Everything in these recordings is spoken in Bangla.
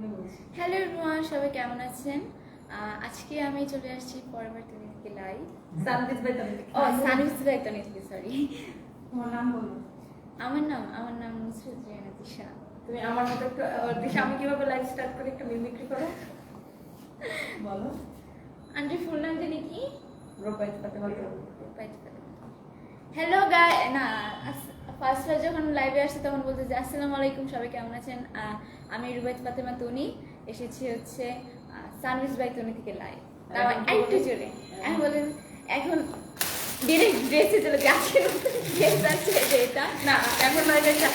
হ্যালো এভরিওয়ান সবাই কেমন আছেন? আজকে আমি চলে আসছি পরবার তুমি থেকে লাইভ সানদিস ভাই তুমি ও সানিস রাইতনি থেকে সরি তোমার নাম বলো। আমার নাম আমার নাম নুসরত রিয়ানা দিশা তুমি আমার মতো একটু দিশা আমি কীভাবে লাইফ স্টার্ট করি একটু মিমিক্রি করো। বলো। আন্টি ফুল নাম জানি কি? রূপাইত পাতে বলো। হ্যালো গাই না ফার্স্ট ফার্স্ট যখন লাইভে আসছে তখন বলতে যে আসসালামু আলাইকুম সবাই কেমন আছেন? আমি রুবাইত ফাতেমা তনি এসেছি হচ্ছে সানভিস বাই তনি থেকে লাইভ এখন কি একটু জোরে। আমি বলেন এখন ডিরেক্ট ড্রেসে চলে যাচ্ছে। ড্রেস আছে এটা। না এখন লাইভ এসে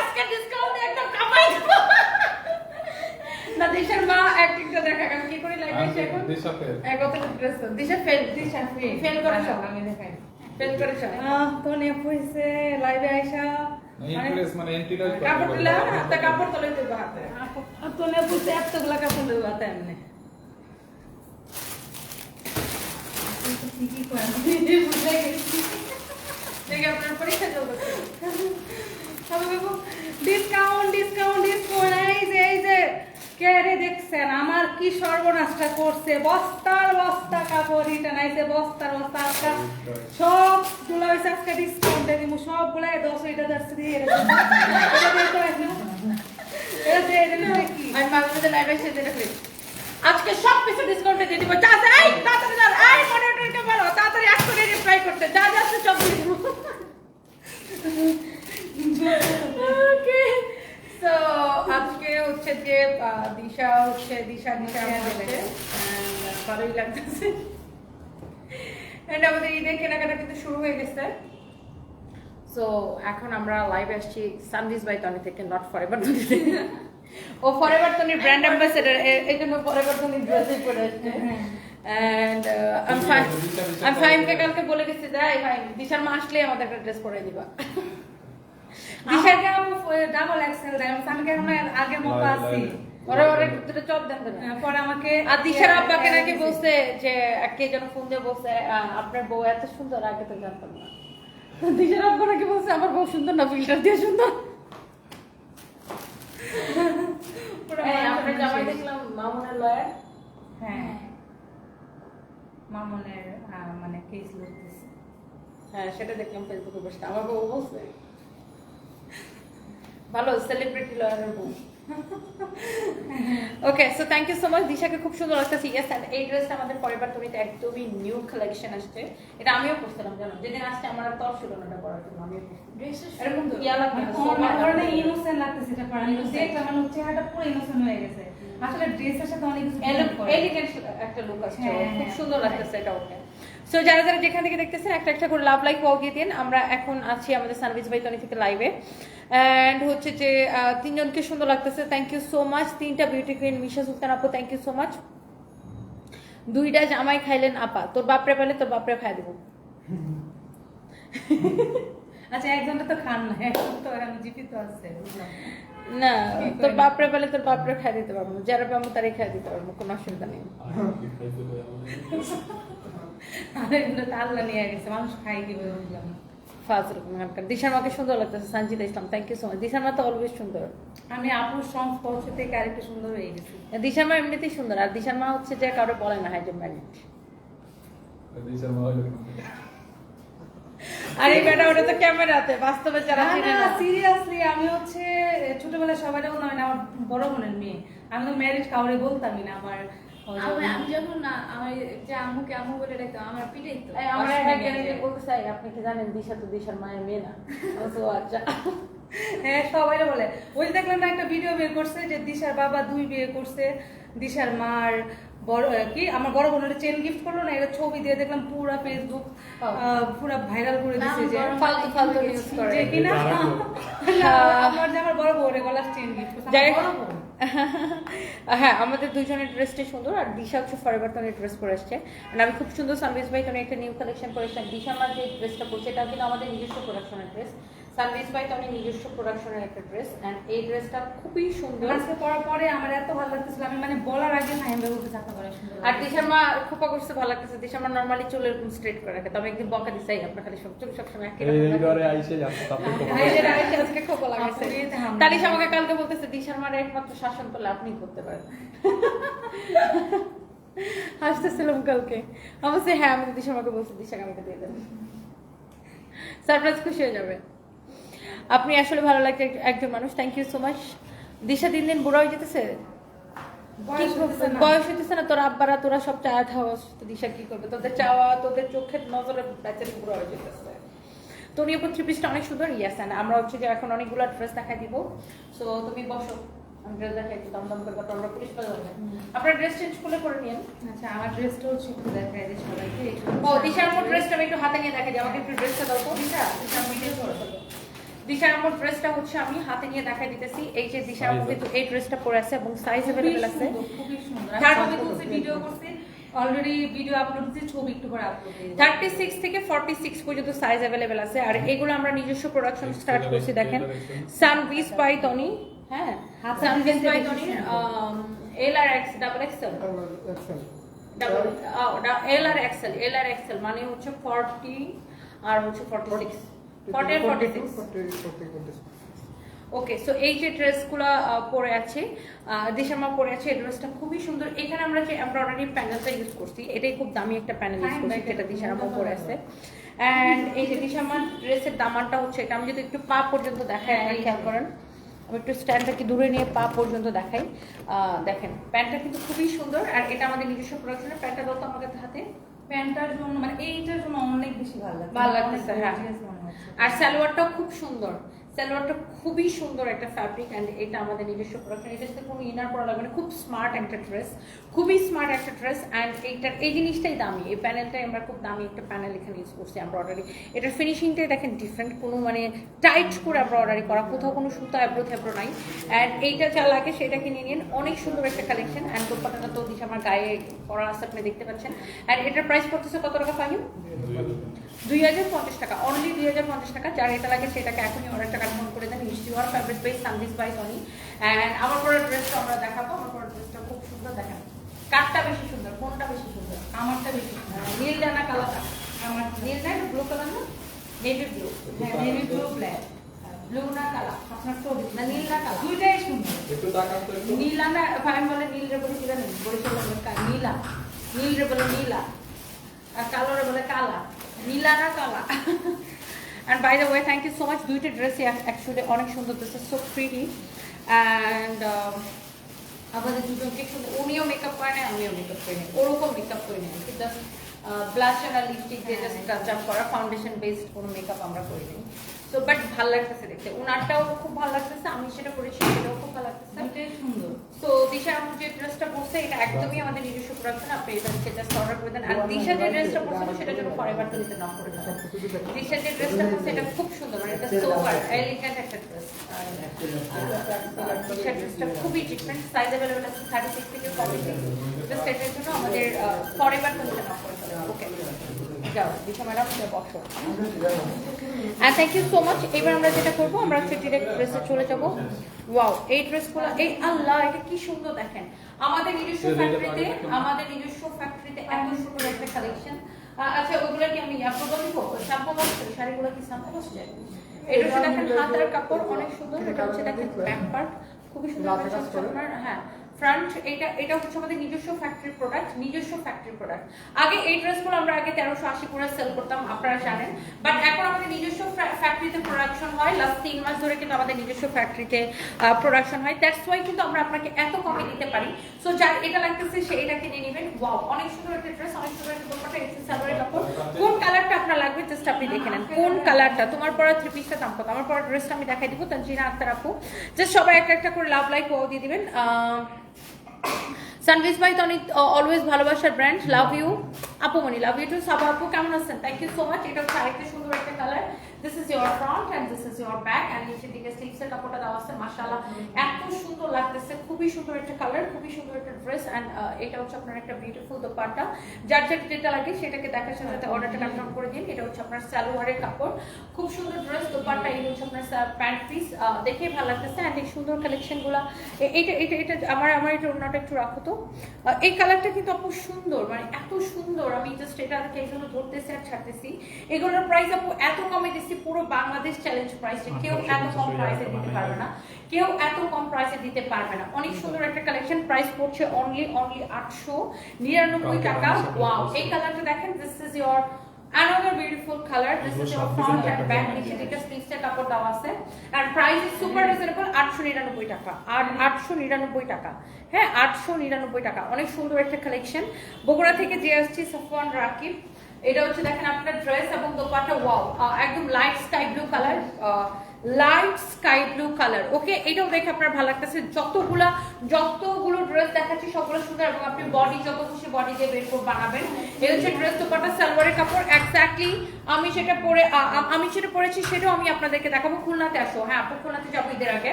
আজকে ডিসকাউন্ট একদম কামাই না দিশার মা অ্যাক্টিংটা দেখা কি করি লাইভ এসে এখন? দিশা ফেল। এক কথা dress Disha fail Disha fail fail. করে সব আমি দেখাই ফেল করে সব তো নে লাইভে আইসা কাপড় হাতে কাপড় হাতে। তো এতগুলা কাপড় হাতে এমনি। ডিসকাউন্ট ডিসকাউন্ট ডিসকাউন্ট এই যে এই যে কে রে দেখছেন? আমার কি সর্বনাশটা করছে? বস্তার বস্তা কাপড় রিটার্ন আইছে বস্তার বস্তা আজকে সবগুলো হয়েছে আজকে ডিসকাউন্টে দিব সবগুলো দশ এটা যাচ্ছে দিয়ে আজকে সব কিছু ডিসকাউন্টে দিয়ে দিব। যা এই তাড়াতাড়ি যা এই মনিটরকে বলো তাড়াতাড়ি এক করে রিপ্লাই করতে। যা যা সব দিয়ে দিব। ওকে সো আজকে হচ্ছে যে দিশা হচ্ছে দিশা দিশা হচ্ছে ভালোই লাগতেছে। এন্ড আমাদের ঈদের কেনাকাটা কিন্তু শুরু হয়ে গেছে। সো এখন আমরা লাইভে আসছি সানভিস বাই টনি থেকে নট ফর এভার থেকে। ও ফর এভার টনির ব্র্যান্ড অ্যাম্বাসেডার এই জন্য ফর এভার টনির ড্রেসই পরে আসছে। এন্ড আমি ফাইমকে কালকে বলে গেছি যাই ফাইম দিশার মা আসলে আমাদের একটা ড্রেস পরে দিবা। দিশাকে আমি ডাবল এক্সেল দেয়। আমি সানকে এখন মতো আছি। ওরা ওরা দুটো চপ দেন আহ, পরে আমাকে আর দিশার আব্বাকে নাকি বলছে যে কে যেন ফোন দিয়ে বলছে আপনার বউ এত সুন্দর আগে তো জানতাম না। দিশার আব্বা নাকি বলছে আমার বউ সুন্দর না ফিল্টার দিয়ে সুন্দর। পুরো এই, মাথা আপনার জামাই দেখলাম মামুনের লয়ার। হ্যাঁ। মামনের মানে কেস লড়তেছে। হ্যাঁ সেটা দেখলাম ফেসবুকে বসে আমার বউ বলছে ভালো সেলিব্রিটি লয়ারের বউ। Okay so thank you so much দিশাকে খুব সুন্দর লাগতেছে ইয়েস অ্যান্ড এই ড্রেসটা আমাদের পরিবার তুমি একদমই নিউ কালেকশন আসছে। এটা আমিও পরছিলাম জানো? যেদিন আসছে আমার আর তর ছিল না এটা পরার জন্য আমিও এরকম ইয়া আমার সোফা মনে। ইনোসেন্ট লাগতেছে এটা পরে আমার চেহারাটা পুরো ইনোসেন্ট হয়ে গেছে। আসলে ড্রেসের সাথে অনেক কিছু এলো- blend করে। elegant একটা লুক আসছে হ্যাঁ, খুব হ্যাঁ। সুন্দর লাগতেছে এটা ওকে। সো যারা যারা যেখান থেকে দেখতেছেন একটা একটা করে লাভ লাইক ওয়াও দিয়ে দিন। আমরা এখন আছি আমাদের সার্ভিস বাই তনি থেকে লাইভে অ্যান্ড হচ্ছে যে তিনজনকে সুন্দর লাগতেছে। থ্যাংক ইউ সো মাচ তিনটা বিউটি কুইন মিশা সুলতান আপু থ্যাংক ইউ সো মাচ দুইটা জামাই খাইলেন আপা। তোর বাপরে পেলে তোর বাপরে খাই দেবো। আচ্ছা একজনটা তো খান না তো এখন জীবিত আছে না তোর? বাপরে পেলে তোর বাপরে খাই দিতে পারব যারা পাবো তারাই খাই দিতে পারব কোনো অসুবিধা নেই। আর তো আল্লাহ নিয়ে গেছে। মানুষ খাই কীভাবে বুঝলাম। না। ফাজর দিশার মাকে সুন্দর লাগতেছে Sanjita Islam thank you so much দিশার মা তো অলওয়েজ সুন্দর। আমি আপুর সংস্পর্শ থেকে আরেকটু সুন্দর হয়ে গেছি। দিশার মা এমনিতেই সুন্দর আর দিশার মা হচ্ছে যে কারও বলে না দিশার মা বেটা ওটা তো ক্যামেরাতে বাস্তবে যারা চিনে না। সিরিয়াসলি আমি হচ্ছে ছোটবেলায় সবাই যেমন নয় না আমার বড় বোনের মেয়ে। আমি তো ম্যারেজ কাউরে বলতামই না আমার আমি আমি যখন না আমার যে আম্মুকে আম্মু বলে ডাকতাম আমার পিটাই তো আমার washroom-এ একজন গিয়ে। বলতে চাই আপনি কি জানেন দিশা তো দিশার মায়ের মেয়ে না? তো আচ্ছা। হ্যাঁ সবাই বলে। ওই দেখলাম না একটা ভিডিও বের করছে যে দিশার বাবা দুই বিয়ে করছে দিশার মার বড় কি? আমার বড় বোনের চেন গিফট করল না এটা ছবি দিয়ে দেখলাম পুরা ফেসবুক পুরা ভাইরাল করে দিছে যে ফালতু ফালতু নিউজ করে। যে কিনা? আমার যে আমার বড় বউরে গলার চেন গিফট করছে। বড়। হ্যাঁ আমাদের দুজনের ড্রেসটাই সুন্দর আর দিশা হচ্ছে ফরেভার টনের ড্রেস পরে আসছে। আর আমি খুব সুন্দর সানভিস ভাই তোমার একটা নিউ কালেকশন করেছিলাম এসেছিলাম দিশা আমার যে ড্রেসটা পরছে এটা কিন্তু আমাদের নিজস্ব প্রোডাকশনের ড্রেস সানভিস বাই তো নিজস্ব প্রোডাকশনের একটা ড্রেস এন্ড এই ড্রেসটা খুবই সুন্দর। আজকে পরার পরে আমার এত ভালো লাগতেছিল আমি মানে বলার আগে না আমি বলতে চাপা করে সুন্দর আর দিশামা খোপা করতে ভালো লাগতেছে। দিশামা নরমালি চুল এরকম স্ট্রেট করে রাখে তবে একদিন বকা দিছাই আপনার খালি সব চুল সবসময় একই রকম এই ঘরে আইসে যাচ্ছে তারপর তো এই যে আজকে খোপা লাগাইছে। আমাকে কালকে বলতেছে দিশার মার একমাত্র শাসন করলে আপনি করতে পারেন। হাসতেছিলাম কালকে। আমি বলছি, হ্যাঁ আমি দিশা আমাকে বলছি দিশাকে আমাকে দিয়ে দেবেন সারপ্রাইজ খুশি হয়ে যাবে। আপনি আসলে ভালো এক- একজন মানুষ thank you so much Disha দিন দিন বুড়া হয়ে যেতেছে? বয়স হইতেছে না। তোরা আব্বারা তোরা সব দিশা কি করবে? তোদের চাওয়া তোদের চোখের নজরে বেচারি বুড়ো হয়ে যেতেছে। উপর থ্রি পিসটা অনেক সুন্দর ইয়াস আমরা হচ্ছে যে এখন অনেকগুলো ড্রেস দেখাই দিব। সো তুমি বসো আমি ড্রেস দেখাই একটু দাম দাম করে আমরা পুলিশ পাওয়া যাবে। আপনার ড্রেস চেঞ্জ করলে করে নিন আচ্ছা আমার ড্রেসটা হচ্ছে একটু দেখাই দিই সবাইকে ও দিশার আমার ড্রেসটা আমি একটু হাতে নিয়ে দেখাই দিই আমাকে একটু ড্রেসটা দাও তো। দিশা দিশা করে দিশার ড্রেসটা হচ্ছে আমি হাতে নিয়ে দেখাই দিতেছি। এই যে দিশা কিন্তু এই ড্রেসটা পরে আছে এবং সাইজ अवेलेबल আছে। খুবই সুন্দর। আর আমি তুলছি ভিডিও করছি। অলরেডি ভিডিও আপলোড দিয়েছি ছবি একটু পরে আপলোড দিই 36 থেকে 46 পর্যন্ত সাইজ अवेलेबल আছে। আর এগুলো আমরা নিজস্ব প্রোডাকশন স্টার্ট করছি দেখেন। সানভিস বাই টনি হ্যাঁ Sanvis by Tony L R X double XL L R XL L R XL মানে হচ্ছে 40 আর হচ্ছে 46 ওকে সো এই যে ড্রেসগুলো পরে আছে দিশামা পরে আছে এই ড্রেসটা খুবই সুন্দর। এখানে আমরা যে এমব্রয়ডারি প্যানেলটা ইউজ করছি এটাই খুব দামি একটা প্যানেল ইউজ করছি যেটা পরে আছে। অ্যান্ড এই যে দিশামার ড্রেসের দামানটা হচ্ছে এটা আমি যদি একটু পা পর্যন্ত দেখাই আপনারা খেয়াল করেন। আমি একটু স্ট্যান্ডটাকে দূরে নিয়ে পা পর্যন্ত দেখাই আহ, দেখেন প্যান্টটা কিন্তু খুবই সুন্দর আর এটা আমাদের নিজস্ব প্রোডাকশনের প্যান্টটা দাও তো আমার হাতে। প্যান্টটার জন্য মানে এইটার জন্য অনেক বেশি ভালো লাগে ভালো লাগতেছে, হ্যাঁ। আর সালোয়ারটাও খুব সুন্দর। সালোয়ারটা খুবই সুন্দর একটা ফ্যাব্রিক অ্যান্ড এটা আমাদের নিজস্ব প্রোডাকশন এটা সাথে কোনো ইনার পরা লাগবে না, খুব স্মার্ট একটা ড্রেস খুবই স্মার্ট একটা ড্রেস অ্যান্ড এইটার এই জিনিসটাই দামি। এই প্যানেলটাই আমরা খুব দামি একটা প্যানেল এখানে ইউজ করছি এমব্রয়ডারি এটার ফিনিশিংটাই দেখেন ডিফারেন্ট কোনো মানে টাইট করে এমব্রয়ডারি করা, কোথাও কোনো সুতো অ্যাব্রো থ্যাব্রো নাই। অ্যান্ড এইটা যা লাগে সেটা কিনে নিন। অনেক সুন্দর একটা কালেকশন অ্যান্ড দোপাটাটা তো দিচ্ছে আমার গায়ে পরা আছে, আপনি দেখতে পাচ্ছেন। অ্যান্ড এটার প্রাইস পড়তেছে কত টাকা পাইও দুই হাজার পঞ্চাশ টাকা অনলি দুই হাজার পঞ্চাশ টাকা যার এটা লাগে সেটাকে এখনই অর্ডারটা কনফার্ম করে দেন। মিষ্টি হওয়ার favourite page Sanvis by Tony and আমার পরে ড্রেসটা আমরা দেখাবো আমার পরে ড্রেসটা খুব সুন্দর দেখেন কাঠটা বেশি সুন্দর কোনটা বেশি সুন্দর? আমারটা বেশি আহ, নীল জানা কালারটা আমার নীল না ব্লু কালার না? নেভি ব্লু হ্যাঁ নেভি ব্লু ব্ল্যাক ব্লু না কালা আপনার চোখ না নীল না কালা দুইটাই সুন্দর। একটু তাকান তো? একটু নীলা না বলে নীল রে বলে নীলা। নীল রে বলে নীলা। আর কালো রে বলে কালা। নীলা না কালা। And by the way thank you so much দুইটা ড্রেসই অ্যাকচুয়ালি অনেক সুন্দর ইজ সো প্রিটি অ্যান্ড আমাদের দুজনকে সুন্দর? উনিও মেকআপ করে নেয়, আমিও মেকআপ করে নিই। ওরকম মেকআপ করে নিই। জাস্ট ব্লাশ আর লিপস্টিক দিয়ে জাস্ট টাচ করা। ফাউন্ডেশন বেসড কোনো মেকআপ আমরা করে নিই তো বাট ভালো লাগতেছে দেখতে। ওনারটাও খুব ভালো লাগতেছে, আমি সেটা করেছি সেটাও খুব ভালো লাগতেছে। সুন্দর। তো দিশা আপু যে ড্রেসটা পরছে এটা একদমই আমাদের নিজস্ব প্রোডাকশন আপনি এটাকে জাস্ট অর্ডার করে দেন। আর দিশা যে ড্রেসটা পরছে সেটা জন্য ফরএভার নিতে নাম করে দিশা যে ড্রেসটা পরছে এটা খুব সুন্দর মানে এটা সোবার এলিগেন্ট একটা ড্রেস দিশা ড্রেসটা খুবই ডিফারেন্ট সাইজ অ্যাভেলেবল আছে থার্টি সিক্স থেকে ফর্টি সিক্স জাস্ট এটার জন্য আমাদের ফরএভার নিতে নাম করে দেন ওকে যাও দিশা ম্যাডাম বসো। আর থ্যাংক ইউ সো মাচ এবার আমরা যেটা করব আমরা হচ্ছে ডিরেক্ট ড্রেসে চলে যাব। ওয়াও এই ড্রেসগুলো এই আল্লাহ এটা কি সুন্দর দেখেন। আমাদের নিজস্ব ফ্যাক্টরিতে আমাদের নিজস্ব ফ্যাক্টরিতে এত সুন্দর একটা কালেকশন আচ্ছা ওগুলো কি আমি আপনার দিব? শ্যাম্পু বসছে শাড়িগুলো কি শ্যাম্পু বসছে এটা হচ্ছে দেখেন হাতার কাপড় অনেক সুন্দর। এটা হচ্ছে দেখেন ব্যাক পার্ট খুবই সুন্দর হ্যাঁ। ফ্রন্ট এটা এটা হচ্ছে আমাদের নিজস্ব ফ্যাক্টরি প্রোডাক্ট নিজস্ব ফ্যাক্টরি প্রোডাক্ট আগে এই ড্রেসগুলো আমরা আগে তেরোশো আশি করে সেল করতাম, আপনারা জানেন। বাট এখন আমাদের নিজস্ব ফ্যাক্টরিতে প্রোডাকশন হয় লাস্ট তিন মাস ধরে কিন্তু আমাদের নিজস্ব ফ্যাক্টরিতে প্রোডাকশন হয়। দ্যাটস ওয়াই কিন্তু আমরা আপনাকে এত কমে দিতে পারি। সো যার এটা লাগতেছে, সে, এটা কিনে নেবেন। ওয়াও অনেক সুন্দর একটা ড্রেস অনেক সুন্দর একটা দোপাটা এসে সালোয়ারের কাপড় কোন কালারটা আপনার লাগবে জাস্ট আপনি দেখে নেন। কোন কালারটা তোমার পরা থ্রি পিসটা দাম কত? আমার পরা ড্রেসটা আমি দেখাই দিব, তানজিনা আক্তার আপু। জাস্ট সবাই একটা একটা করে লাভ লাইক ও দিয়ে দিবেন। সানভিস ভাই তো অনেক অলওয়েজ ভালোবাসার ব্র্যান্ড লাভ ইউ আপুমনি লাভ ইউ টু আপু, কেমন আছেন? থ্যাংক ইউ সো মাচ এটা হচ্ছে আরেকটা সুন্দর একটা colour this is front and this is back and নিচের দিকে কাপড়টা দেওয়া আছে, মাশাআল্লাহ। এত সুন্দর লাগতেছে, খুবই সুন্দর একটা কালার খুবই সুন্দর একটা ড্রেস এন্ড এটা হচ্ছে আপনার একটা বিউটিফুল দোপাট্টা। যার যেটা যেটা লাগে সেটাকে দেখার সাথে অর্ডারটা কনফার্ম করে দিন। এটা হচ্ছে আপনার সালোয়ারের কাপড়। খুব সুন্দর ড্রেস দোপাট্টা, এই হচ্ছে আপনার প্যান্ট পিস দেখে ভালো লাগতেছে এই সুন্দর কালেকশনগুলো এইটা এটা এটা আমার আমার এটা অন্যটা একটু রাখো তো। এই কালারটা কিন্তু আপু সুন্দর মানে এত সুন্দর আমি জাস্ট এটা এই জন্য ধরতেছি আর ছাড়তেছি। এগুলোর প্রাইস আপু এত কমে দিচ্ছি পুরো বাংলাদেশ চ্যালেঞ্জ প্রাইস কেউ এত কম প্রাইসে দিতে পারবে না। কেউ এত কম প্রাইসে দিতে পারবে না। অনেক সুন্দর একটা কালেকশন প্রাইস পড়ছে অনলি অনলি আটশো নিরানব্বই টাকা। ওয়াও এই কালারটা দেখেন this is your Another beautiful color. This is your front and back. নিচে দিকে স্লিভসের কাপড় দেওয়া আছে আর প্রাইস ইজ সুপার রিজনেবল আটশো নিরানব্বই টাকা আর আটশো নিরানব্বই টাকা হ্যাঁ আটশো নিরানব্বই টাকা অনেক সুন্দর একটা কালেকশন বগুড়া থেকে যে আসছি সাফওয়ান রাকিব এটা হচ্ছে দেখেন আপনার ড্রেস এবং দোপাটা ওয়াও একদম light sky blue colour light sky blue colour okay এটাও দেখে আপনার ভালো লাগতেছে। যতগুলা, যতগুলো ড্রেস দেখাচ্ছি, সবগুলো সুন্দর এবং আপনি বডি যত খুশি বডি দিয়ে বের করে বানাবেন। এই হচ্ছে ড্রেস দোপাটা সালোয়ারের কাপড় এক্স্যাক্টলি আমি সেটা পরে আমি সেটা পরেছি সেটাও আমি আপনাদেরকে দেখাবো। খুলনাতে আসো হ্যাঁ আপু খুলনাতে যাব ঈদের আগে।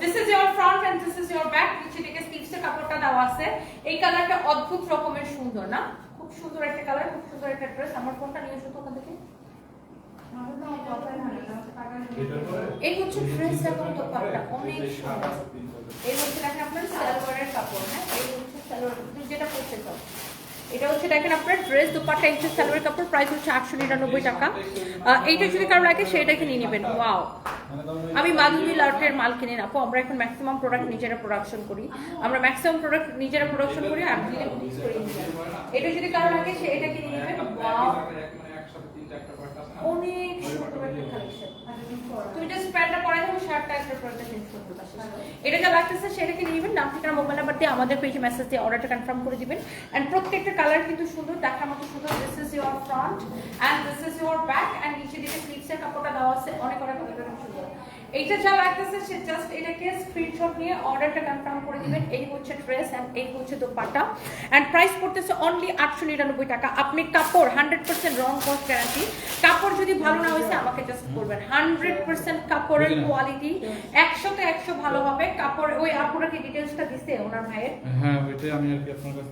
This is your front and this is your back নিচে দিকে স্লিভসের কাপড়টা দেওয়া আছে। এই কালারটা অদ্ভুত রকমের সুন্দর, না? খুব সুন্দর একটা কালার খুব সুন্দর একটা ড্রেস আমার ফোনটা নিয়ে এসো তো ওখান থেকে। এই হচ্ছে ড্রেস এবং দোপাট্টা। অনেক সুন্দর। এই হচ্ছে দেখেন আপনার সালোয়ারের কাপড় হ্যাঁ? এই হচ্ছে সালোয়ার যেটা পরতে চাও। এটা হচ্ছে দেখেন আপনার ড্রেস দোপাট্টা হচ্ছে সালোয়ার কাপড়। প্রাইস হচ্ছে আটশো নিরানব্বই টাকা। এইটা যদি কারও লাগে সেটাকে নিয়ে নেবেন। ওয়াও আমি মাধুরী লাউটের মাল কিনে না আমরা এখন ম্যাক্সিমাম প্রোডাক্ট নিজেরা প্রোডাকশন করি। আমরা ম্যাক্সিমাম প্রোডাক্ট নিজেরা প্রোডাকশন করি, আর। এটা যদি কারও লাগে, সে এটা কিনে ওয়াও অনেক সুন্দর একটা কালেকশন তুমি জাস্ট প্যান্টটা পরে দেবো শার্টটা একটা পরে চেঞ্জ করতে পারছ এটা যা লাগতেছে সেটাকে নিবেন। নাম ঠিকানা মোবাইল নাম্বার দিয়ে আমাদের পেজে মেসেজ দিয়ে অর্ডারটা কনফার্ম করে দিবেন। এন্ড প্রত্যেকটা কালার কিন্তু সুন্দর দেখার মতো সুন্দর। This is your front and this is your back and নিচে দিকে স্লিভসের কাপড়টা দেওয়া আছে। অনেক অনেক অনেক অনেক সুন্দর। এইটা যা লাগতেছে সে জাস্ট এটাকে স্ক্রিনশট নিয়ে অর্ডারটা কনফার্ম করে দিবেন। এই হচ্ছে ড্রেস এন্ড এই হচ্ছে দোপাট্টা। এন্ড প্রাইস পড়তেছে অনলি আটশো নিরানব্বই টাকা। আপনি কাপড় হান্ড্রেড পার্সেন্ট রং কস্ট গ্যারান্টি কাপড় যদি ভালো না হয়েছে আমাকে জাস্ট করবেন হান্ড্রেড পার্সেন্ট কাপড়ের কোয়ালিটি একশোতে একশো ভালো হবে। কাপড় ওই আপুরা কি ডিটেলসটা দিছে ওনার ভাইয়ের? হ্যাঁ ওইটাই আমি আর কি আপনার কাছ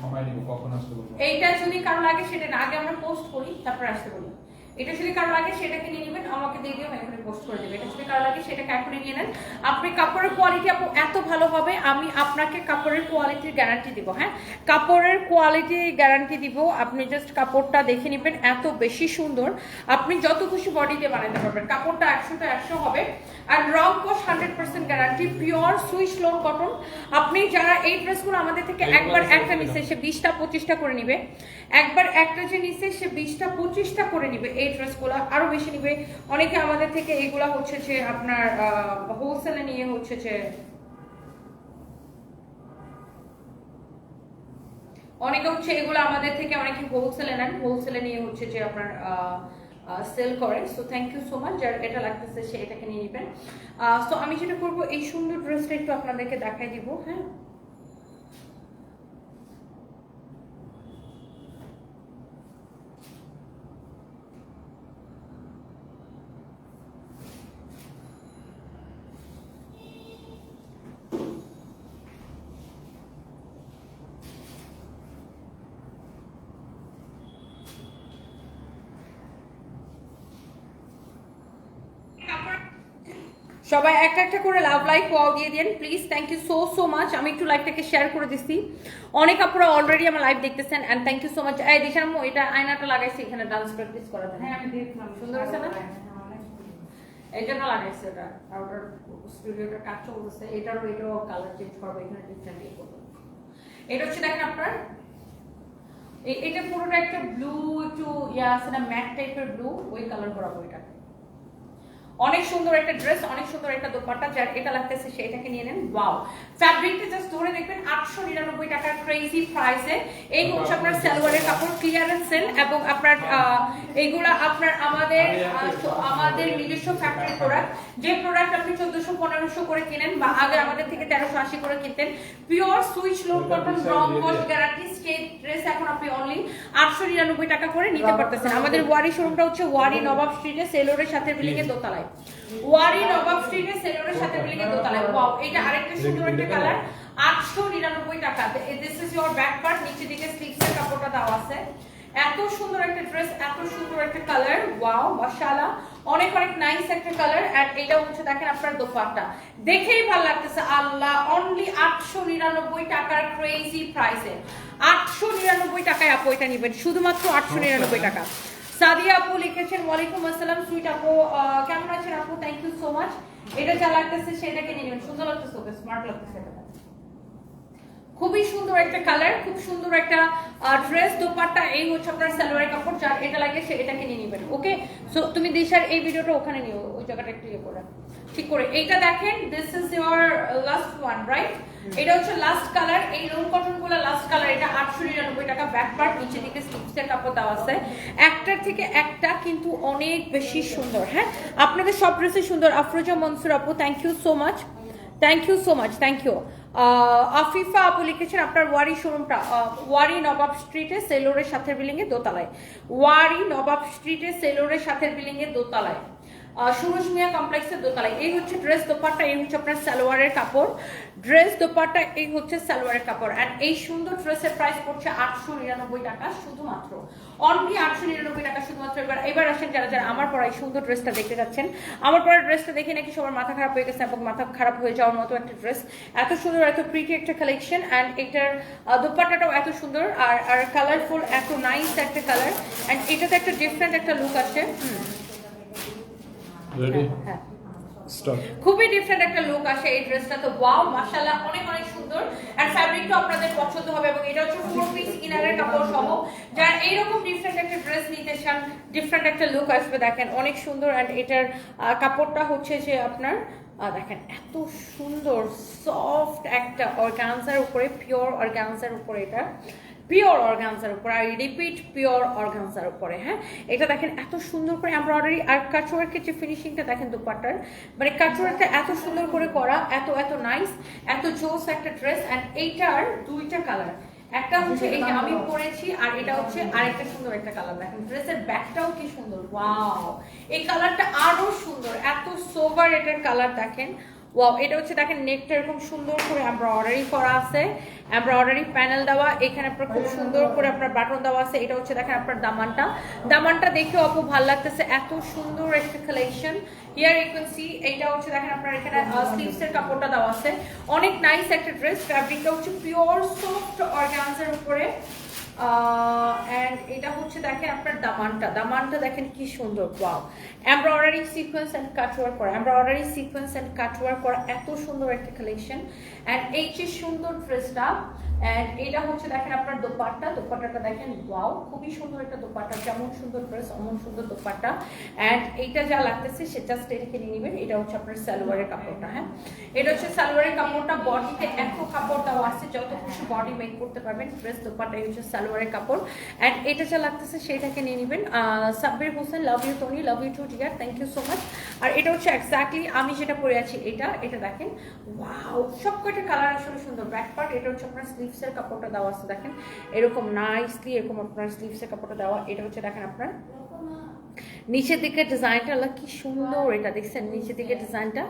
সময় নিব কখন আসতে বলব। এইটা যদি কারও লাগে সেটা আগে আমরা পোস্ট করি তারপর আসতে বলি এটা যদি কারও লাগে সেটাকে নিয়ে নেবেন আমাকে দিয়ে দিও আমি এখানে পোস্ট করে দেবো। এটা যদি কারও লাগে সেটাকে এখনই নিয়ে নেন। আপনি কাপড়ের কোয়ালিটি আপু এত ভালো হবে আমি আপনাকে কাপড়ের কোয়ালিটির গ্যারান্টি দিব হ্যাঁ? কাপড়ের কোয়ালিটি গ্যারান্টি দিব আপনি জাস্ট কাপড়টা দেখে নেবেন এত বেশি সুন্দর। আপনি যত খুশি বডি দিয়ে বানাতে পারবেন কাপড়টা একশোটা একশো হবে। আর রং কোশ hundred percent guarantee pure Swiss lawn cotton আপনি যারা এই ড্রেসগুলো আমাদের থেকে একবার একটা নিচ্ছে সে বিশটা পঁচিশটা করে নিবে। একবার একটা যে নিচ্ছে সে বিশটা পঁচিশটা করে নিবে। এই ড্রেসগুলো আরও বেশি নিবে। অনেকে আমাদের থেকে এইগুলা হচ্ছে যে আপনার হোলসেলে নিয়ে হচ্ছে যে অনেকে হচ্ছে এগুলো আমাদের থেকে অনেকে হোলসেলে নেন। হোলসেলে নিয়ে হচ্ছে যে আপনার সেল করে। So thank you so much যার এটা লাগতেছে সে এটাকে নিয়ে নেবেন। সো আমি যেটা করব, এই সুন্দর ড্রেসটা একটু আপনাদেরকে দেখাই দিব হ্যাঁ? সবাই একটা একটা করে লাভ লাইক ওয়াও দিয়ে দেন please thank you so so much আমি একটু লাইভটাকে শেয়ার করে দিচ্ছি। অনেক আপনারা অলরেডি আমার লাইভ দেখতেছেন and thank you so much এই দিশার এটা আয়নাটা লাগাইছি এখানে ডান্স প্র্যাকটিস করা যায় হ্যাঁ আমি দেখলাম। সুন্দর আছে না? এই জন্য লাগাইছে এটা আর ওটার স্টুডিওটা কাজ চলতেছে। এটারও এটাও কালার চেঞ্জ করব। এখানে ডিফারেন্ট ইয়ে করব। এটা হচ্ছে দেখেন আপনার। এটা পুরোটা একটা ব্লু একটু ইয়া আছে না ম্যাট টাইপের ব্লু ওই কালার করাবো এটা। অনেক সুন্দর একটা ড্রেস অনেক সুন্দর একটা দোপাট্টা যার এটা লাগতেছে সেটাকে নিয়ে নেন। ওয়াও ফ্যাব্রিকটা জাস্ট ধরে দেখবেন আটশো নিরানব্বই টাকার ক্রেজি প্রাইসে এই হচ্ছে আপনার সালোয়ারের কাপড় ক্লিয়ারেন্স সেল এবং আপনার এইগুলা আপনার আমাদের আমাদের নিজস্ব ফ্যাক্টরি প্রোডাক্ট যে প্রোডাক্ট আপনি চোদ্দশো পনেরোশো করে কিনেন বা আগে আমাদের থেকে তেরোশো আশি করে কিনতেন পিওর সুইচ লোড কটন রং ওয়াশ গ্যারান্টি স্টেট ড্রেস এখন আপনি অনলি আটশো নিরানব্বই টাকা করে নিতে পারতেছেন। আমাদের ওয়ারি শোরুমটা হচ্ছে ওয়ারি নবাব স্ট্রিটে সেলোরের সাথে এর দোতলায়। ওয়ারি সাথে এর দোতলায়। ওয়াও এটা আরেকটা সুন্দর একটা কালার। আটশো নিরানব্বই টাকা। This is your back part দিকে কাপড়টা আছে। এত সুন্দর একটা ড্রেস এত সুন্দর একটা কালার ওয়াও মাশাআল্লাহ। অনেক অনেক নাইস একটা কালার আর এটা হচ্ছে, দেখেন আপনার দোপাট্টা। দেখেই ভালো লাগতেছে। আল্লাহ অনলি আটশো নিরানব্বই টাকার ক্রেজি প্রাইসে আটশো নিরানব্বই টাকায় আপু, এটা নেবেন। শুধুমাত্র আটশো নিরানব্বই টাকা। সাদিয়া আপু লিখেছেন, ওয়ালাইকুম আসসালাম, সুইট আপু কেমন আছেন আপু? থ্যাংক ইউ সো মাচ এটা যা লাগতেছে সেটাকে নিয়ে নেবেন সুন্দর লাগতেছে স্মার্ট লাগতেছে খুবই সুন্দর একটা কালার খুব সুন্দর একটা ড্রেস দোপাট্টা। এই হচ্ছে আপনার সালোয়ারের কাপড়, যার এটা লাগে সে এটাকে নিয়ে নেবেন, ওকে? সো তুমি দিশার এই ভিডিওটা ওখানে নিও, ওই জায়গাটা একটু ইয়ে করে, ঠিক করে। এইটা দেখেন this is your last one right এটা হচ্ছে লাস্ট কালার এই লোন কটনগুলো লাস্ট কালার এটা আটশো নিরানব্বই টাকা ব্যাক পার্ট নিচে দিকে স্লিপসের কাপড় দেওয়া আছে। একটার থেকে একটা কিন্তু অনেক বেশি সুন্দর হ্যাঁ? আপনাদের সব ড্রেসই সুন্দর। আফরোজা মনসুর আপু thank you so much thank you so much thank you Afifa আপু লিখেছেন, আপনার ওয়ারি শোরুমটা ওয়ারি নবাব স্ট্রিটে সেলোরের সাথের বিল্ডিং এ দোতলায়। ওয়ারি নবাব স্ট্রিটে সেলোরের সাথের বিল্ডিং এ দোতলায়। সুরজ মিয়া কমপ্লেক্সের দোতলায়। এই হচ্ছে ড্রেস দোপাট্টা এই হচ্ছে আপনার সালোয়ারের কাপড়। ড্রেস দোপাট্টা এই হচ্ছে সালোয়ারের কাপড়। আর এই সুন্দর ড্রেসের প্রাইস পড়ছে আটশো নিরানব্বই টাকা শুধুমাত্র। অনলি আটশো নিরানব্বই টাকা শুধুমাত্র। এবার এবার আসেন যারা যারা আমার পরা এই সুন্দর ড্রেসটা দেখতে যাচ্ছেন। আমার পরা ড্রেসটা দেখে নাকি সবার মাথা খারাপ হয়ে গেছে এবং মাথা খারাপ হয়ে যাওয়ার মতো একটা ড্রেস এত সুন্দর এত প্রিটি একটা কালেকশন অ্যান্ড এটার দোপাট্টাটাও এত সুন্দর। আর আর কালারফুল এত নাইস একটা কালার অ্যান্ড এটাতে একটা ডিফারেন্ট একটা লুক আছে হুম, রেডি হ্যাঁ খুবই ডিফারেন্ট একটা লুক আসে এই ড্রেসটা তো। ওয়াও মাশাআল্লাহ অনেক অনেক সুন্দর। আর ফ্যাব্রিকটা আপনাদের পছন্দ হবে এবং এটা হচ্ছে ফোর পিস ইনারের কাপড় সহ। যারা এইরকম ডিফারেন্ট একটা ড্রেস নিতে চান ডিফারেন্ট একটা লুক আসবে দেখেন অনেক সুন্দর। অ্যান্ড এটার কাপড়টা হচ্ছে যে আপনার দেখেন এত সুন্দর সফট একটা অর্গানজার উপরে পিওর অর্গানজার উপরে এটা। পিওর অর্গানজার উপরে আর রিপিট পিওর অর্গানজার উপরে হ্যাঁ? এটা দেখেন এত সুন্দর করে এমব্রয়ডারি আর কাটওয়ার্কের যে ফিনিশিংটা দেখেন দুপাট্টার মানে কাটওয়ার্কটা এত সুন্দর করে করা, এত এত নাইস এত জোস একটা ড্রেস অ্যান্ড এইটার দুইটা কালার একটা হচ্ছে এই যে আমি পরেছি, আর এটা হচ্ছে আরেকটা সুন্দর একটা কালার দেখেন ড্রেসের ব্যাকটাও কি সুন্দর ওয়াও এই কালারটা আরও সুন্দর, এত সোভার এটার কালার দেখেন। ওয়াও এটা হচ্ছে দেখেন নেকটা এরকম সুন্দর করে এমব্রয়ডারি করা আছে। এমব্রয়ডারি প্যানেল দেওয়া, এখানে আপনার খুব সুন্দর করে আপনার বাটন দেওয়া আছে। এটা হচ্ছে দেখেন আপনার দামানটা। দামানটা দেখে আপু ভালো লাগতেছে, এত সুন্দর একটা কালেকশন হিয়ার সি এইটা হচ্ছে দেখেন আপনার এখানে স্লিভস এর কাপড়টা দেওয়া আছে। অনেক নাইস একটা ড্রেস ফ্যাব্রিকটা হচ্ছে পিওর সফট অর্গানজার উপরে। অ্যান্ড এটা হচ্ছে দেখেন আপনার দামানটা। দামানটা দেখেন কি সুন্দর wow embroidery sequence and cutwork করা। এমব্রয়ডারি সিকোয়েন্স অ্যান্ড কাটওয়ার করা এত সুন্দর একটা কালেকশন অ্যান্ড এই যে সুন্দর ড্রেসটা অ্যান্ড এটা হচ্ছে দেখেন আপনার দোপাট্টা। দোপাট্টাটা দেখেন ওয়াও খুবই সুন্দর একটা দোপাট্টা যেমন সুন্দর ড্রেস অমন সুন্দর দোপাট্টা। অ্যান্ড এইটা যা লাগতেছে সে জাস্ট এটাকে নিয়ে নেবেন। এটা হচ্ছে আপনার সালোয়ারের কাপড়টা হ্যাঁ? এটা হচ্ছে সালোয়ারের কাপড়টা, বডিতে এত কাপড় দেওয়া আছে, যত খুশি বডি মেক করতে পারবেন ড্রেস দোপাট্টা হচ্ছে সালোয়ারের কাপড়। অ্যান্ড এটা যা লাগতেছে সেটাকে নিয়ে নেবেন। Sabbir Hossain love you Tony love you too dear thank you so much আর এটা হচ্ছে এক্স্যাক্টলি আমি যেটা পরে আছি, এটা এটা দেখেন ওয়াও সব কয়টা কালার আসলে সুন্দর। ব্যাক পার্ট এটা হচ্ছে আপনার স্লিভসের কাপড়টা দেওয়া আছে, দেখেন। এরকম নাইসলি এরকম আপনার স্লিভসের কাপড়টা দেওয়া, এটা হচ্ছে দেখেন আপনার নিচের দিকে ডিজাইনটা আল্লাহ কি সুন্দর এটা, দেখছেন? নিচের দিকে ডিজাইনটা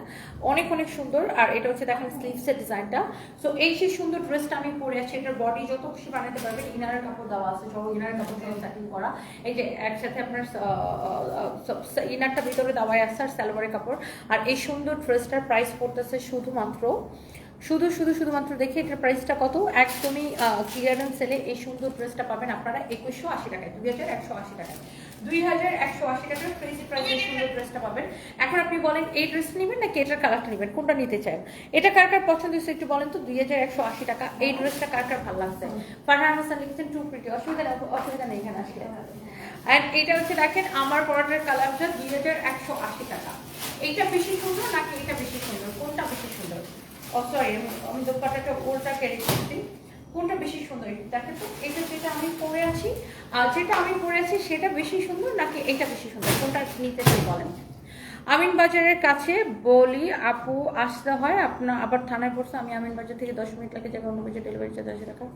অনেক অনেক সুন্দর। আর এটা হচ্ছে দেখেন স্লিভসের ডিজাইনটা সো এই যে সুন্দর ড্রেসটা আমি পরে আছি। এটার বডি যত খুশি বানাতে পারবেন ইনারের কাপড় দেওয়া আছে সব ইনারের কাপড় সহ সেটিং করা। এই যে একসাথে আপনার ইনারটা ভিতরে দেওয়াই আছে, আর সালোয়ারের কাপড়। আর এই সুন্দর ড্রেসটার প্রাইস পড়তেছে শুধুমাত্র শুধু শুধু, শুধুমাত্র দেখি এটার প্রাইসটা কত। একদমই ক্লিয়ারেন্স সেলে এই সুন্দর ড্রেসটা পাবেন আপনারা একুশশো আশি টাকায়, দুই হাজার একশো আশি টাকায়। দুই হাজার একশো আশি টাকার ক্রেজি প্রাইসে সুন্দর ড্রেসটা পাবেন। এখন আপনি বলেন, এই ড্রেস নেবেন নাকি এটার কালারটা নেবেন? কোনটা নিতে চান? এটা কার কার পছন্দ হয়েছে একটু বলেন তো? দুই হাজার একশো আশি টাকা, এই ড্রেসটা কার কার ভালো লাগছে? ফারহান হাসান লিখেছেন, টু প্রিটি অসুবিধা অসুবিধা নেই এখানে আসলে। অ্যান্ড এটা হচ্ছে, দেখেন, আমার পরাটার কালারটা দুই হাজার একশো আশি টাকা। এইটা বেশি সুন্দর নাকি এটা বেশি সুন্দর? কোনটা বেশি সুন্দর? সরি আমি দোপাটাটা ওলটা ক্যারি করছি কোনটা বেশি সুন্দর দেখেন তো। এটা যেটা আমি পরে আছি, আর যেটা আমি পরে আছি সেটা বেশি সুন্দর নাকি এটা বেশি সুন্দর? কোনটা নিতে চাই বলেন। আমিন বাজারের কাছে বলি, আপু আসতে হয় আপনার আবার থানায় পড়ছে, আমি আমিন বাজার থেকে দশ মিনিট লাগে যাবে, অন্য বাজার ডেলিভারি চার্জ টাকা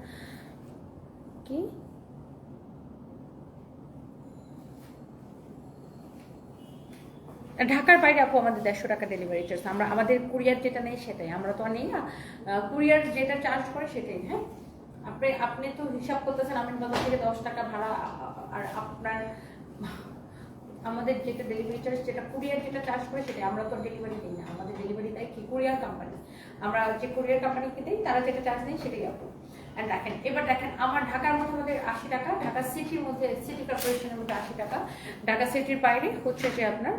কি? ঢাকার বাইরে আপু আমাদের দেড়শো টাকা ডেলিভারি চার্জ আমরা আমাদের কুরিয়ার যেটা নেই সেটাই। আমরা তো আর নেই না। কুরিয়ার যেটা চার্জ করে সেটাই হ্যাঁ? আপনি আপনি তো হিসাব করতেছেন আমিন বাজার থেকে দশ টাকা ভাড়া আর আপনার আমাদের যেটা ডেলিভারি চার্জ যেটা কুরিয়ার যেটা চার্জ করে সেটাই। আমরা তো ডেলিভারি দিই না। আমাদের ডেলিভারি দেয় কি কুরিয়ার কোম্পানি আমরা যে কুরিয়ার কোম্পানিকে দিই, তারা যেটা চার্জ নেই সেটাই আপু। অ্যান্ড দেখেন, এবার দেখেন, আমার ঢাকার মধ্যে আমাদের আশি টাকা, ঢাকা সিটির মধ্যে সিটি কর্পোরেশনের মধ্যে আশি টাকা। ঢাকা সিটির বাইরে হচ্ছে যে আপনার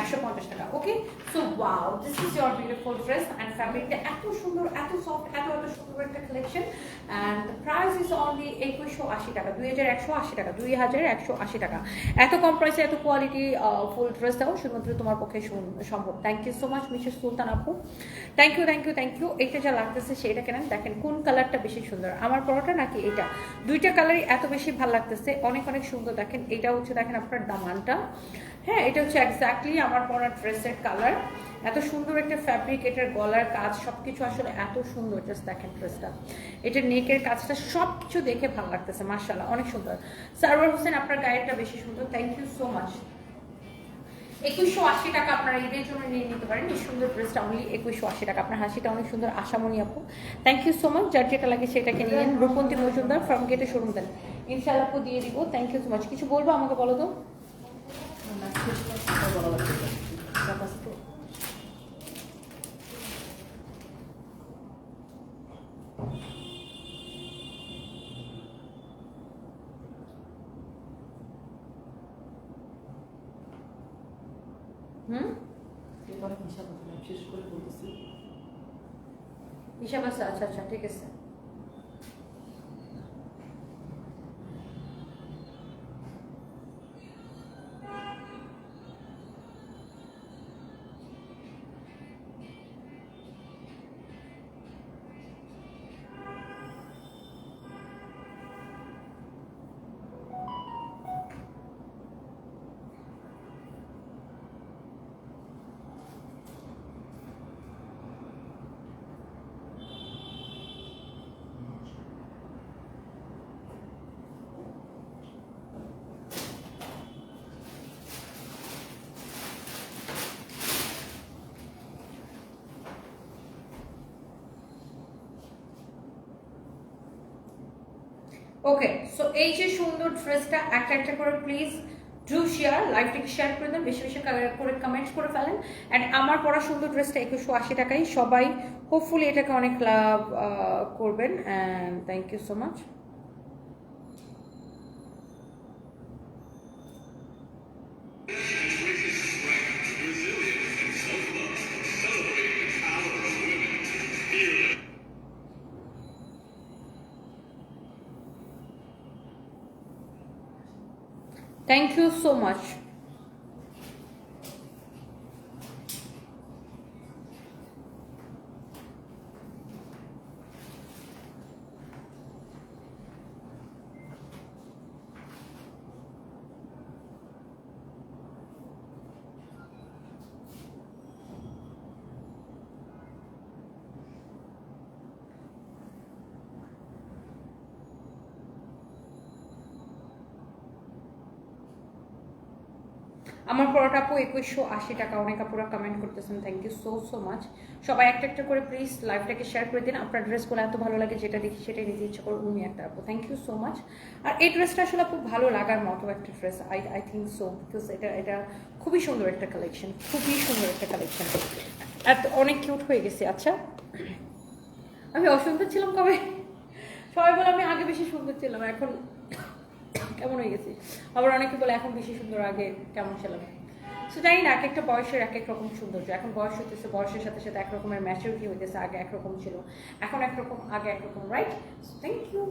একশো পঞ্চাশ টাকা okay so wow this is your beautiful dress and ফ্যাব্রিকটা এত সুন্দর, এত সফট এত এত সুন্দর একটা collection and price is only একুশশো আশি টাকা, দুই হাজার একশো আশি টাকা, দুই হাজার একশো আশি টাকা। এত কম প্রাইসে এত কোয়ালিটি ফুল ড্রেস দাও, শুধুমাত্র তোমার পক্ষে সম্ভব। Thank you so much Mrs Sultan আপু। Thank you thank you thank you এইটা যা লাগতেছে সেটা কেনেন? দেখেন কোন কালারটা বেশি সুন্দর। আমার পরোটা নাকি এটা দুইটা কালারই এত বেশি ভালো লাগতেছে। অনেক অনেক সুন্দর দেখেন। এটা হচ্ছে, দেখেন আপনার দামানটা। হ্যাঁ এটা হচ্ছে এক্স্যাক্টলি আমার পরা ড্রেসের কালার এত সুন্দর একটা ফ্যাব্রিক এটার গলার কাজ, সবকিছু আসলে এত সুন্দর জাস্ট দেখেন ড্রেসটা এটার নেকের কাজটা সব কিছু দেখে ভালো লাগতেছে মার্শাল্লাহ অনেক সুন্দর। সারওয়ার হোসেন, আপনার গায়েরটা বেশি সুন্দর থ্যাংক ইউ সো মাচ একুশশো আশি টাকা আপনারা ঈদের জন্য নিয়ে নিতে পারেন, এই সুন্দর ড্রেসটা অনলি একুশশো আশি টাকা। আপনার হাসিটা অনেক সুন্দর, আশামণি আপু। থ্যাংক ইউ সো মাচ যার যেটা লাগে সেটাকে নিয়ে রূপন্তী মজুমদার ফ্রম গেটে শোরুম দেন। ইনশাআল্লাহ দিয়ে দিব। থ্যাংক ইউ সো মাচ কিছু বলব আমাকে, বলো তো? Nakikita ko sa bawat isa. Tapos po. Okay so এই যে সুন্দর ড্রেসটা একটা একটা করে প্লিজ ডু শেয়ার লাইভটিকে শেয়ার করে দেন, বেশি বেশি করে কমেন্টস করে ফেলেন। অ্যান্ড আমার পড়া সুন্দর ড্রেসটা একুশশো আশি টাকায়। সবাই হোপফুলি এটাকে অনেক লাভ করবেন। And thank you so much so much আমার পরোটা আপু একুশশো আশি টাকা, অনেক আপুরা কমেন্ট করতেছেন thank you so so much সবাই একটা একটা করে প্লিজ লাইভটাকে শেয়ার করে দিন। আপনার ড্রেসগুলো এত ভালো লাগে, যেটা দেখি সেটাই নিতে ইচ্ছে করো, উনি একটা আপু। থ্যাংক ইউ সো মাচ আর এই ড্রেসটা আসলে খুব ভালো লাগার মতো একটা dress I I think so because এটা এটা খুবই সুন্দর একটা কালেকশন খুবই সুন্দর একটা কালেকশন এত অনেক কিউট হয়ে গেছে আচ্ছা। আমি অসুন্দর ছিলাম কবে? সবাই বলে আমি আগে বেশি সুন্দর ছিলাম, এখন কেমন হয়ে গেছি? আবার অনেকে বলে, এখন বেশি সুন্দর, আগে কেমন ছিলাম সো জানি না, এক একটা বয়সের এক এক রকম সৌন্দর্য। এখন বয়স হতেছে বয়সের সাথে সাথে একরকমের ম্যাচুরিটি হইতেছে, আগে একরকম ছিল, এখন একরকম আগে একরকম রাইট থ্যাংক ইউ